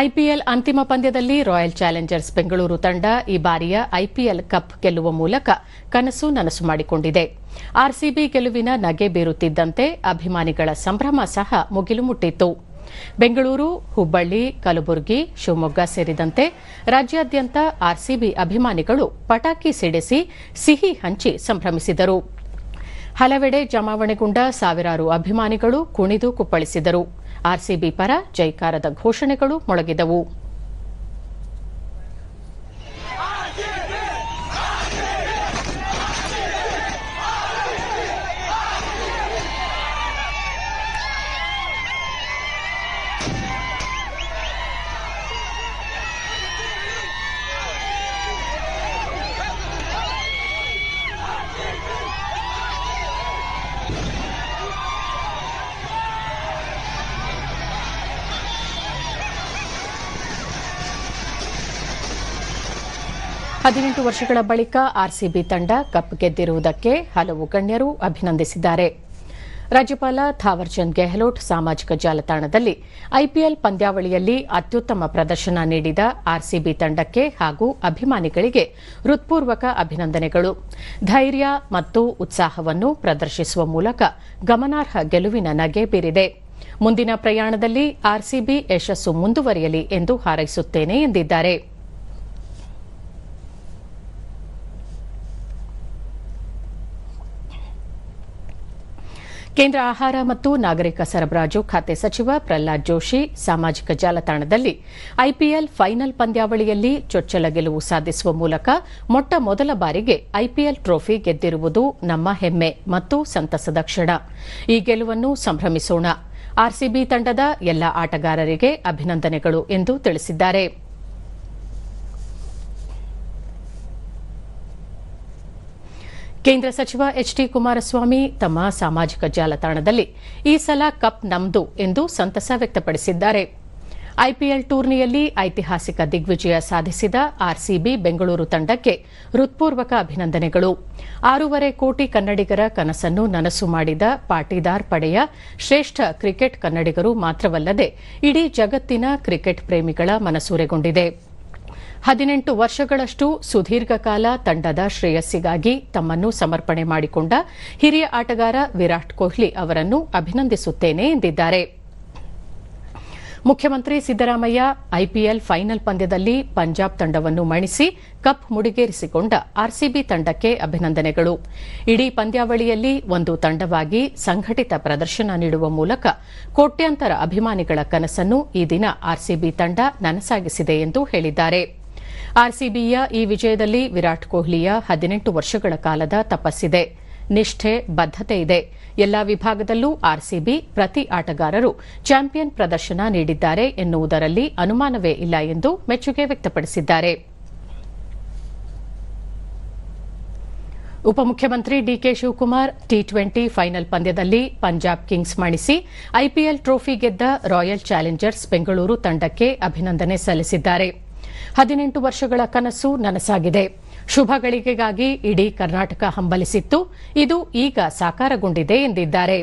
IPL ಅಂತಿಮ ಪಂದ್ಯದಲ್ಲಿ royal Challengers Bengaluru ತಂಡ ಈ ಬಾರಿಯ ಐಪಿಎಲ್ ಕಪ್ ಗೆಲ್ಲುವ ಮೂಲಕ ಕನಸು ನನಸು ಮಾಡಿಕೊಂಡಿದೆ. ಆರ್ಸಿಬಿ ಗೆಲುವಿನ ನಗೆ ಬೀರುತ್ತಿದ್ದಂತೆ ಅಭಿಮಾನಿಗಳ ಸಂಭ್ರಮ ಸಹ ಮುಗಿಲು ಮುಟ್ಟಿತ್ತು. ಬೆಂಗಳೂರು, ಹುಬ್ಬಳ್ಳಿ, ಕಲಬುರಗಿ, ಶಿವಮೊಗ್ಗ ಸೇರಿದಂತೆ ರಾಜ್ಯಾದ್ಯಂತ ಆರ್ಸಿಬಿ ಅಭಿಮಾನಿಗಳು ಪಟಾಕಿ ಸಿಡಿಸಿ ಸಿಹಿ ಹಂಚಿ ಸಂಭ್ರಮಿಸಿದರು. ಹಲವೆಡೆ ಜಮಾವಣೆಗೊಂಡ ಸಾವಿರಾರು ಅಭಿಮಾನಿಗಳು ಕುಣಿದು ಕುಪ್ಪಳಿಸಿದರು. ಆರ್ಸಿಬಿ ಪರ ಜೈಕಾರದ ಘೋಷಣೆಗಳು ಮೊಳಗಿದವು. ಹದಿನೆಂಟು ವರ್ಷಗಳ ಬಳಿಕ ಆರ್ಸಿಬಿ ತಂಡ ಕಪ್ ಗೆದ್ದಿರುವುದಕ್ಕೆ ಹಲವು ಗಣ್ಯರು ಅಭಿನಂದಿಸಿದ್ದಾರೆ. ರಾಜ್ಯಪಾಲ ಥಾವರ್ಚಂದ್ ಗೆಹ್ಲೋಟ್ ಸಾಮಾಜಿಕ ಜಾಲತಾಣದಲ್ಲಿ ಐಪಿಎಲ್ ಪಂದ್ಯಾವಳಿಯಲ್ಲಿ ಅತ್ಯುತ್ತಮ ಪ್ರದರ್ಶನ ನೀಡಿದ ಆರ್ಸಿಬಿ ತಂಡಕ್ಕೆ ಹಾಗೂ ಅಭಿಮಾನಿಗಳಿಗೆ ಹೃತ್ಪೂರ್ವಕ ಅಭಿನಂದನೆಗಳು. ಧೈರ್ಯ ಮತ್ತು ಉತ್ಸಾಹವನ್ನು ಪ್ರದರ್ಶಿಸುವ ಮೂಲಕ ಗಮನಾರ್ಹ ಗೆಲುವಿನ ನಗೆ ಬೀರಿದೆ. ಮುಂದಿನ ಪ್ರಯಾಣದಲ್ಲಿ ಆರ್ಸಿಬಿ ಯಶಸ್ಸು ಮುಂದುವರಿಯಲಿ ಎಂದು ಹಾರೈಸುತ್ತೇನೆ ಎಂದಿದ್ದಾರೆ. ಕೇಂದ್ರ ಆಹಾರ ಮತ್ತು ನಾಗರಿಕ ಸರಬರಾಜು ಖಾತೆ ಸಚಿವ ಪ್ರಹ್ಲಾದ್ ಜೋಶಿ ಸಾಮಾಜಿಕ ಜಾಲತಾಣದಲ್ಲಿ ಐಪಿಎಲ್ ಫೈನಲ್ ಪಂದ್ಯಾವಳಿಯಲ್ಲಿ ಚೊಚ್ಚಲ ಗೆಲುವು ಸಾಧಿಸುವ ಮೂಲಕ ಮೊಟ್ಟ ಮೊದಲ ಬಾರಿಗೆ ಐಪಿಎಲ್ ಟ್ರೋಫಿ ಗೆದ್ದಿರುವುದು ನಮ್ಮ ಹೆಮ್ಮೆ ಮತ್ತು ಸಂತಸದ ಕ್ಷಣ. ಈ ಗೆಲುವನ್ನು ಸಂಭ್ರಮಿಸೋಣ. ಆರ್ಸಿಬಿ ತಂಡದ ಎಲ್ಲ ಆಟಗಾರರಿಗೆ ಅಭಿನಂದನೆಗಳು ಎಂದು ತಿಳಿಸಿದ್ದಾರೆ. ಕೇಂದ್ರ ಸಚಿವ ಎಚ್ ಡಿ ಕುಮಾರಸ್ವಾಮಿ ತಮ್ಮ ಸಾಮಾಜಿಕ ಜಾಲತಾಣದಲ್ಲಿ ಈ ಸಲ ಕಪ್ ನಮ್ದು ಎಂದು ಸಂತಸ ವ್ಯಕ್ತಪಡಿಸಿದ್ದಾರೆ. ಐಪಿಎಲ್ ಟೂರ್ನಿಯಲ್ಲಿ ಐತಿಹಾಸಿಕ ದಿಗ್ವಿಜಯ ಸಾಧಿಸಿದ ಆರ್ಸಿಬಿ ಬೆಂಗಳೂರು ತಂಡಕ್ಕೆ ಹೃತ್ಪೂರ್ವಕ ಅಭಿನಂದನೆಗಳು. ಆರೂವರೆ ಕೋಟಿ ಕನ್ನಡಿಗರ ಕನಸನ್ನು ನನಸು ಮಾಡಿದ ಪಾಟೀದಾರ್ ಪಡೆಯ ಶ್ರೇಷ್ಠ ಕ್ರಿಕೆಟ್ ಕನ್ನಡಿಗರು ಮಾತ್ರವಲ್ಲದೆ ಇಡೀ ಜಗತ್ತಿನ ಕ್ರಿಕೆಟ್ ಪ್ರೇಮಿಗಳ ಮನಸೂರೆಗೊಂಡಿದೆ. ಹದಿನೆಂಟು ವರ್ಷಗಳಷ್ಟು ಸುದೀರ್ಘ ಕಾಲ ತಂಡದ ಶ್ರೇಯಸ್ಸಿಗಾಗಿ ತಮ್ಮನ್ನು ಸಮರ್ಪಣೆ ಮಾಡಿಕೊಂಡ ಹಿರಿಯ ಆಟಗಾರ ವಿರಾಟ್ ಕೊಹ್ಲಿ ಅವರನ್ನು ಅಭಿನಂದಿಸುತ್ತೇನೆ ಎಂದಿದ್ದಾರೆ. ಮುಖ್ಯಮಂತ್ರಿ ಸಿದ್ದರಾಮಯ್ಯ ಐಪಿಎಲ್ ಫೈನಲ್ ಪಂದ್ಯದಲ್ಲಿ ಪಂಜಾಬ್ ತಂಡವನ್ನು ಮಣಿಸಿ ಕಪ್ ಮುಡಿಗೇರಿಸಿಕೊಂಡ ಆರ್ಸಿಬಿ ತಂಡಕ್ಕೆ ಅಭಿನಂದನೆಗಳು. ಇಡೀ ಪಂದ್ಯಾವಳಿಯಲ್ಲಿ ಒಂದು ತಂಡವಾಗಿ ಸಂಘಟಿತ ಪ್ರದರ್ಶನ ನೀಡುವ ಮೂಲಕ ಕೋಟ್ಯಾಂತರ ಅಭಿಮಾನಿಗಳ ಕನಸನ್ನು ಈ ದಿನ ಆರ್ಸಿಬಿ ತಂಡ ನನಸಾಗಿಸಿದೆ ಎಂದು ಹೇಳಿದ್ದಾರೆ. ಆರ್ಸಿಬಿಯ ಈ ವಿಜಯದಲ್ಲಿ ವಿರಾಟ್ ಕೊಹ್ಲಿಯ ಹದಿನೆಂಟು ವರ್ಷಗಳ ಕಾಲದ ತಪಸ್ಸಿದೆ. ನಿಷ್ಠೆ ಬದ್ದತೆ ಇದೆ. ಎಲ್ಲಾ ವಿಭಾಗದಲ್ಲೂ ಆರ್ಸಿಬಿ ಪ್ರತಿ ಆಟಗಾರರು ಚಾಂಪಿಯನ್ ಪ್ರದರ್ಶನ ನೀಡಿದ್ದಾರೆ ಎನ್ನುವುದರಲ್ಲಿ ಅನುಮಾನವೇ ಇಲ್ಲ ಎಂದು ಮೆಚ್ಚುಗೆ ವ್ಯಕ್ತಪಡಿಸಿದ್ದಾರೆ. ಉಪಮುಖ್ಯಮಂತ್ರಿ DK Shivakumar T twenty final ಪಂದ್ಯದಲ್ಲಿ ಪಂಜಾಬ್ ಕಿಂಗ್ಸ್ ಮಣಿಸಿ ಐಪಿಎಲ್ ಟ್ರೋಫಿ ಗೆದ್ದ ರಾಯಲ್ ಚಾಲೆಂಜರ್ಸ್ ಬೆಂಗಳೂರು ತಂಡಕ್ಕೆ ಅಭಿನಂದನೆ ಸಲ್ಲಿಸಿದ್ದಾರೆ. ಹದಿನೆಂಟು ವರ್ಷಗಳ ಕನಸು ನನಸಾಗಿದೆ. ಶುಭ ಗಳಿಗೆಗಾಗಿ ಇಡೀ ಕರ್ನಾಟಕ ಹಂಬಲಿಸಿತ್ತು. ಇದು ಈಗ ಸಾಕಾರಗೊಂಡಿದೆ ಎಂದಿದ್ದಾರೆ.